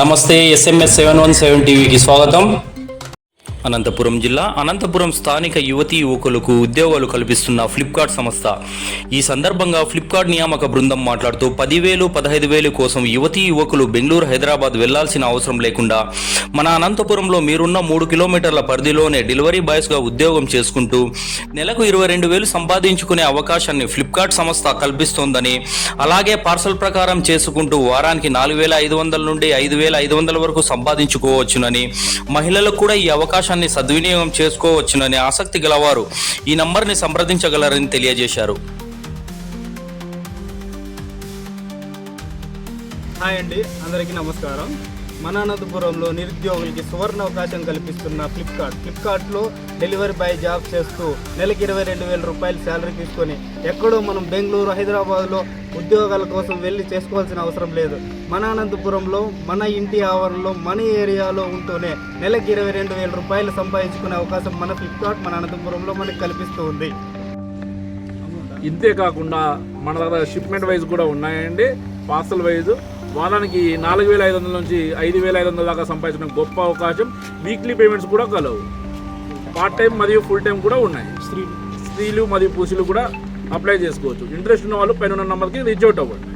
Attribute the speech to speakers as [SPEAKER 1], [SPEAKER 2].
[SPEAKER 1] నమస్తే SMS seven one seven టీవీకి స్వాగతం. అనంతపురం జిల్లా అనంతపురం స్థానిక యువతీ యువకులకు ఉద్యోగాలు కల్పిస్తున్న ఫ్లిప్కార్ట్ సంస్థ. ఈ సందర్భంగా ఫ్లిప్కార్ట్ నియామక బృందం మాట్లాడుతూ పదివేలు పదహైదు వేలు కోసం యువతీ యువకులు బెంగళూరు హైదరాబాద్ వెళ్ళాల్సిన అవసరం లేకుండా మన అనంతపురంలో మీరున్న మూడు కిలోమీటర్ల పరిధిలోనే డెలివరీ బాయ్స్గా ఉద్యోగం చేసుకుంటూ నెలకు ఇరవై రెండు వేలు సంపాదించుకునే అవకాశాన్ని ఫ్లిప్కార్ట్ సంస్థ కల్పిస్తోందని అలాగే పార్సల్ ప్రకారం చేసుకుంటూ వారానికి నాలుగు వేల ఐదు వందల నుండి ఐదు వేల ఐదు వందల వరకు సంపాదించుకోవచ్చునని మహిళలకు కూడా ఈ అవకాశం అవకాశాన్ని సద్వినియోగం చేసుకోవచ్చునని ఆసక్తి గలవారు ఈ నంబర్ని సంప్రదించగలరని తెలియజేశారు.
[SPEAKER 2] హాయ్ అండి అందరికీ నమస్కారం. మన అనంతపురంలో నిరుద్యోగులకి సువర్ణ అవకాశం కల్పిస్తున్న ఫ్లిప్కార్ట్ ఫ్లిప్కార్ట్లో డెలివరీ బాయ్ జాబ్ చేస్తూ నెలకి ఇరవై రెండు వేల రూపాయలు శాలరీ తీసుకొని ఎక్కడో మనం బెంగళూరు హైదరాబాద్లో ఉద్యోగాల కోసం వెళ్ళి చేసుకోవాల్సిన అవసరం లేదు. మన అనంతపురంలో మన ఇంటి ఆవరణలో మన ఏరియాలో ఉంటూనే నెలకి ఇరవై రెండు వేల రూపాయలు సంపాదించుకునే అవకాశం మన ఫ్లిప్కార్ట్ మన అనంతపురంలో మనకి కల్పిస్తూ ఉంది.
[SPEAKER 3] ఇంతే కాకుండా మన దగ్గర షిప్మెంట్ వైజ్ కూడా ఉన్నాయండి. పార్సల్ వైజ్ వారానికి నాలుగు వేల ఐదు వందల నుంచి ఐదు వేల ఐదు వందల దాకా సంపాదించడం గొప్ప అవకాశం. వీక్లీ పేమెంట్స్ కూడా కలవు. పార్ట్ టైం మరియు ఫుల్ టైం కూడా ఉన్నాయి. స్త్రీ స్త్రీలు మరియు పురుషులు కూడా అప్లై చేసుకోవచ్చు. ఇంట్రెస్ట్ ఉన్న వాళ్ళు పైన నెంబర్కి రీచ్ అవుట్ అవ్వండి.